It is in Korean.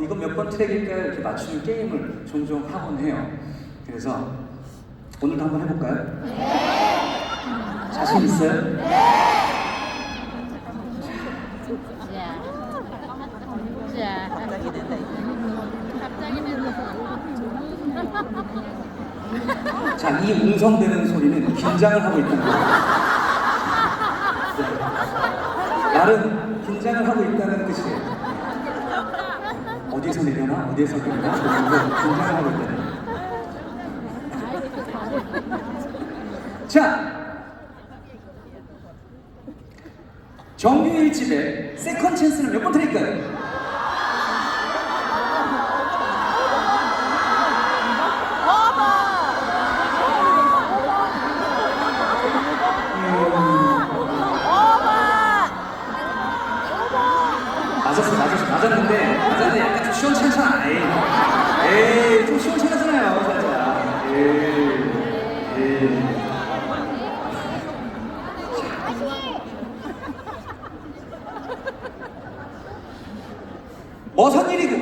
어, 이건 몇 번 트랙일까요? 이렇게 맞추는 게임을 종종 하곤 해요. 그래서 오늘도 한번 해볼까요? 자신 있어요? 됐어. 자, 이 웅성대는 소리는 긴장을 하고 있다는 거예요. 네. 나름 긴장을 하고 있다는 뜻이에요. 어디서 내려나? 어디서 내려나? 긴장을 하고 있다는 거예요. 자, 정규 1집의 세컨 찬스는 몇 번 드릴까요? 맞았어, 맞았어, 맞았는데, 맞았는데 약간 좀 시원찮잖아. 에이, 에이, 좀 시원찮잖아요, 살짝. 에이, 에이. 어선 일이고,